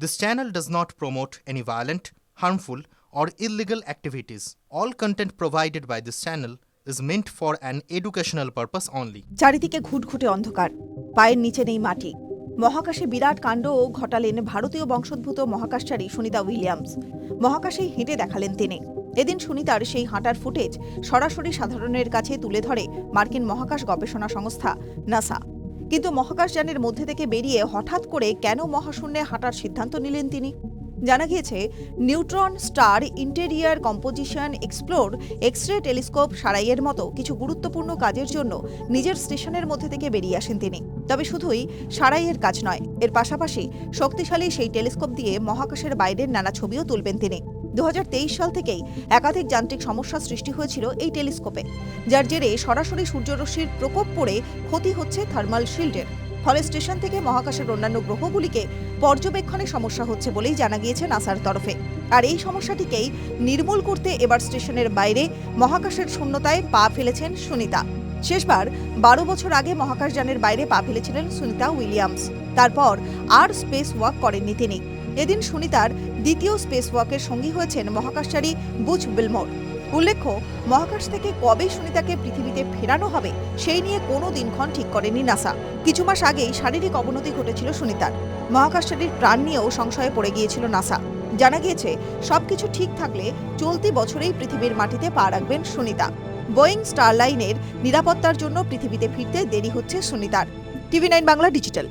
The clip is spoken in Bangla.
This channel does not promote any violent, harmful, or illegal activities. All content provided by this channel is meant for an educational purpose only. চারিদিকে ঘুটঘুটে অন্ধকার পায়ের নিচে নেই মাটি মহাকাশে বিরাট কাণ্ডও ঘটালেন ভারতীয় বংশোদ্ভূত মহাকাশচারী সুনিতা উইলিয়ামস মহাকাশেই হেঁটে দেখালেন তিনি এদিন সুনিতার সেই হাঁটার ফুটেজ সরাসরি সাধারণের কাছে তুলে ধরে মার্কিন মহাকাশ গবেষণা সংস্থা নাসা কিন্তু মহাকাশযানের মধ্যে থেকে বেরিয়ে হঠাৎ করে কেন মহাশূন্যে হাঁটার সিদ্ধান্ত নিলেন তিনি? জানা গিয়েছে, neutron star interior composition explore X ray telescope সারাইয়ের মতো কিছু গুরুত্বপূর্ণ কাজের জন্য নিজের স্টেশনের মধ্যে থেকে বেরিয়ে আসেন তিনি। তবে শুধুই সারাইয়ের কাজ নয়, এর পাশাপাশি শক্তিশালী সেই টেলিস্কোপ দিয়ে মহাকাশের বাইরের নানা ছবিও তুলবেন তিনি। দু হাজার তেইশ সাল থেকেই একাধিক যান্ত্রিক সমস্যা সৃষ্টি হয়েছিল এই টেলিস্কোপে, যার জেরে সরাসরি সূর্যরশ্মির প্রকোপ পড়ে ক্ষতি হচ্ছে থার্মাল শিল্ডের। ফলে স্টেশন থেকে মহাকাশের অন্যান্য গ্রহগুলিকে পর্যবেক্ষণে সমস্যা হচ্ছে বলেই জানা গিয়েছে নাসার তরফে। আর এই সমস্যাটিকেই নির্মূল করতে এবার স্টেশনের বাইরে মহাকাশের শূন্যতায় পা ফেলেছেন সুনিতা। শেষবার বারো বছর আগে মহাকাশযানের বাইরে পা ফেলেছিলেন সুনিতা উইলিয়ামস। তারপর আর স্পেস ওয়াক করেননি তিনি। এদিন সুনিতার দ্বিতীয় স্পেস ওয়াকের সঙ্গী হয়েছেন মহাকাশচারী বুচ বিলমোর। উল্লেখ্য, মহাকাশ থেকে কবে সুনিতাকে পৃথিবীতে ফেরানো হবে, সেই নিয়ে কোনো দিনক্ষণ ঠিক করেনি নাসা। কিছু মাস আগেই শারীরিক অবনতি ঘটেছিল সুনিতার। মহাকাশচারীর প্রাণ নিয়েও সংশয়ে পড়ে গিয়েছিল নাসা। জানা গিয়েছে, সবকিছু ঠিক থাকলে চলতি বছরেই পৃথিবীর মাটিতে পা রাখবেন সুনিতা। বোয়িং স্টারলাইনের নিরাপত্তার জন্য পৃথিবীতে ফিরতে দেরি হচ্ছে সুনিতার। TV nine Bangla digital.